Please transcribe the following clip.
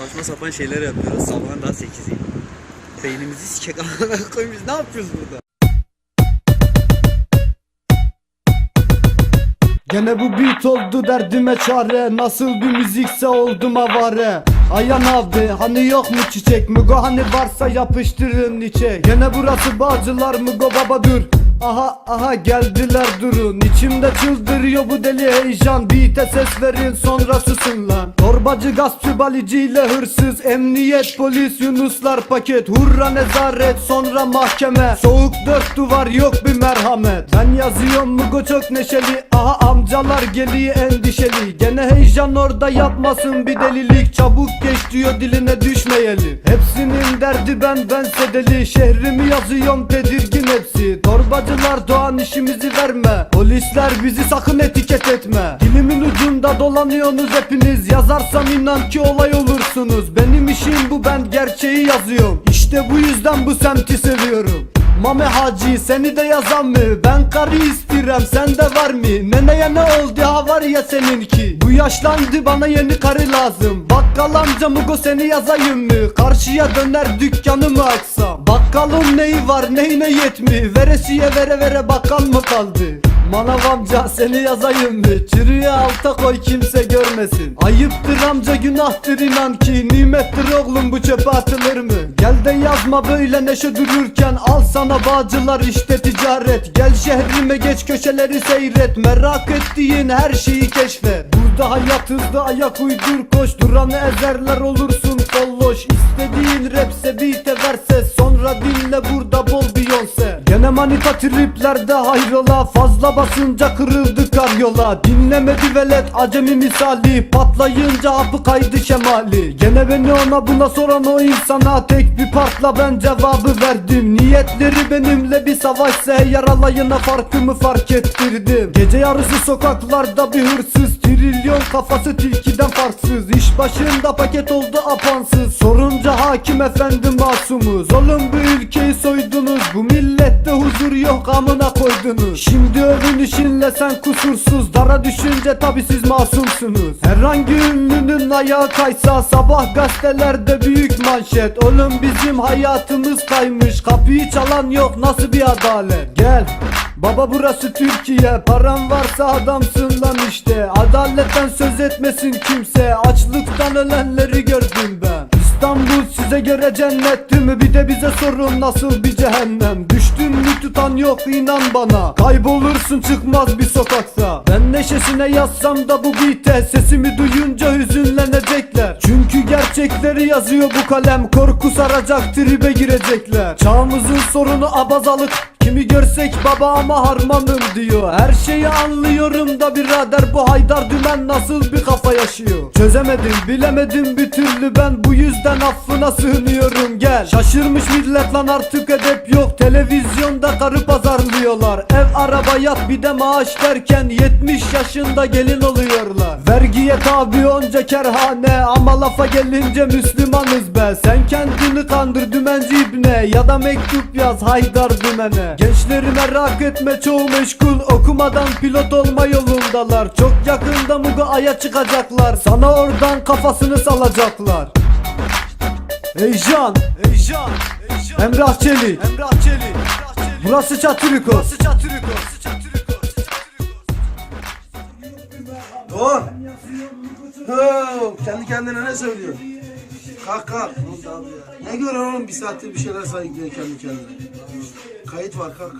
Saçma sapan şeyler yapıyoruz. Sabahın daha 8'i. Beynimizi sikek koyayım biz ne yapıyoruz burada? Gene bu beat oldu derdime çare Nasıl bir müzikse oldum avare Ayan abi hani yok mu çiçek Mugo hani varsa yapıştırın içe Gene burası Bağcılar Mugo baba dur Aha aha geldiler durun. İçimde çıldırıyor bu deli heyecan. Beat'e ses verin sonra susun lan. Torbacı gaspçı baliciyle hırsız. Emniyet polis yunuslar paket. Hurra nezaret sonra mahkeme. Soğuk dört duvar yok bir merhamet. Ben yazıyorum Mugo çok neşeli. Aha amcalar geliyor endişeli. Gene heyecan orada yapmasın bir delilik. Çabuk geç diyor diline düşmeyelim Hepsinin derdi ben bense deli. Şehrimi yazıyorum tedirgin hepsi Torbacılar doğan işimizi verme. Polisler bizi sakın etiket etme. Dilimin ucunda dolanıyorsunuz hepiniz. Yazarsam inan ki olay olursunuz. Benim işim bu ben gerçeği yazıyorum. İşte bu yüzden bu semti seviyorum Mame Hacı seni de yazan mı? Ben karı istirem sende var mı? Neneye ne oldu ha var ya seninki Bu yaşlandı bana yeni karı lazım Bakkal amca Mugo seni yazayım mı? Karşıya döner dükkanımı açsam Bakkalın neyi var neyine yetmi Veresiye vere vere bakkal mı kaldı? Manav amca seni yazayım mı? Çürüye alta koy kimse görmesin. Ayıptır amca günahtır inan ki. Nimettir oğlum bu çöpe atılır mı? Gel de yazma böyle neşe dururken. Al sana bağcılar işte ticaret. Gel şehrime geç köşeleri seyret. Merak ettiğin her şeyi keşfet Burada hayat hızlı ayak uydur koş. Duranı ezerler olursun kolloş. İstediğin rapse beat'e ver ses Sonra dinle burada bol Gene manita triplerde hayrola? Fazla basınca kırıldı karyola. Dinlemedi velet acemi misali. Patlayınca hapı kaydı şemali Gene beni ona buna soran o insana. Tek bir partla ben cevabı verdim. Niyetleri benimle bir savaşsa Eğer alayına farkımı fark ettirdim. Gece yarısı sokaklarda bir hırsız. Trilyon kafası tilkiden farksız. İş başında paket oldu apansız. Sorunca hakim efendi masumuz. Oğlum bu ülkeyi huzur yok amına koydunuz. Şimdi övünüşünle sen kusursuz. Dara düşünce tabi siz masumsunuz. Herhangi ünlünün ayağı kaysa Sabah gazetelerde büyük manşet. Oğlum bizim hayatımız kaymış. Kapıyı çalan yok nasıl bir adalet? Gel Baba burası Türkiye. Paran varsa adamsın lan işte. Adaletten söz etmesin kimse. Açlıktan ölenleri gördüm ben İstanbul size göre cennetti mi? Bir de bize sorun nasıl bir cehennem? Düştün mü tutan yok inan bana. Kaybolursun çıkmaz bir sokakta. Ben neşesine yazsam da bu beat'e Sesimi duyunca hüzünlenecekler. Çünkü gerçekleri yazıyor bu kalem. Korku saracak tribe girecekler. Çağımızın sorunu abazalık Kimi görsek baba ama harmanım diyor. Her şeyi anlıyorum da birader bu Haydar Dümen nasıl bir kafa yaşıyor? Çözemedim bilemedim bir türlü. Ben bu yüzden affına sığınıyorum. Gel. Şaşırmış millet lan artık edep yok. Televizyonda karı pazarlıyorlar. Ev araba yat bir de maaş derken 70 yaşında gelin oluyorlar. Vergiye tabi onca kerhane Ama lafa gelince Müslümanız be. Sen kendini kandır dümenci ibne Ya da mektup yaz Haydar Dümen'e Gençleri merak etme çoğu meşgul. Okumadan pilot olma yolundalar. Çok yakında Muga aya çıkacaklar. Sana oradan kafasını salacaklar. Eycan Eycan Emrah Çelik. Emrah Çelik. Burası Çatıriko Burası Çatıriko Doğan. Kendi kendine ne söylüyor? Kalk kalk. Ne görüyorsun oğlum? Bir saattir bir şeyler sayıklıyor kendi kendine. Kayıt var kalk.